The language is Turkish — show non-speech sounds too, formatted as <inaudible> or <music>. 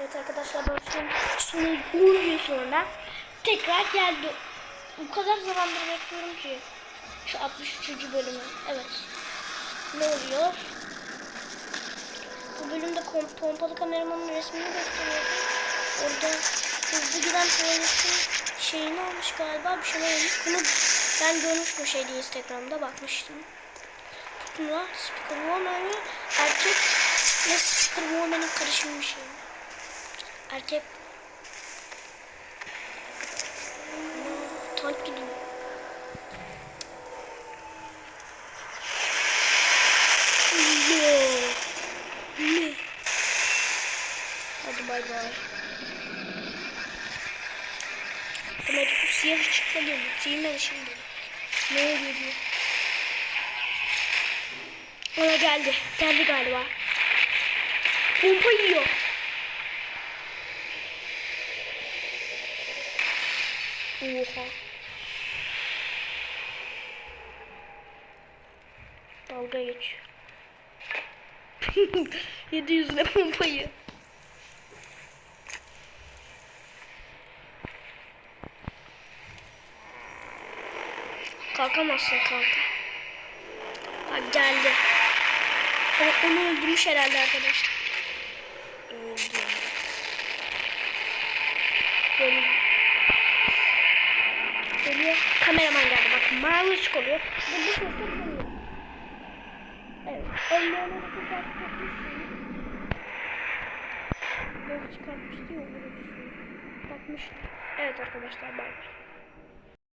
Evet arkadaşlar dostum son 10 gün sonra tekrar geldi. O kadar zamandır bekliyorum ki. Şu 63. bölümü. Evet. Ne oluyor? Bu bölümde pompalı kameramanın resmini gösteriyordu. Orada hızlı giden tuvaletin şeyini almış galiba bir şeyler olmuş. Bunu ben görmüştüm şeyde Instagram'da bakmıştım. Buna Speaker Woman'ı erkek ve Speaker Woman'ın karışımı bir şey. Erkek Aa, tank gidiyor. Yo. Ne? Hadi bay bay. Ki şu siyah ışıkla geliyor. Sihirle şimdi. Ne oluyor diyor. Ona geldi. Geldi galiba. Pompa yiyor. Oha. Dalga geç. <laughs> Yedi yüzüne pompayı. Kalkamazsın kanka. Bak geldi. Hani onu öldürmüş herhalde arkadaşlar. Öldü. Böyle Kameraman geldi. Bak mavi ışık oluyor. Ve bu sesle tanıyor. Evet. Ellerine bak takmış. Böyle çıkartmıştı ya. Takmıştı. Evet arkadaşlar bay bay.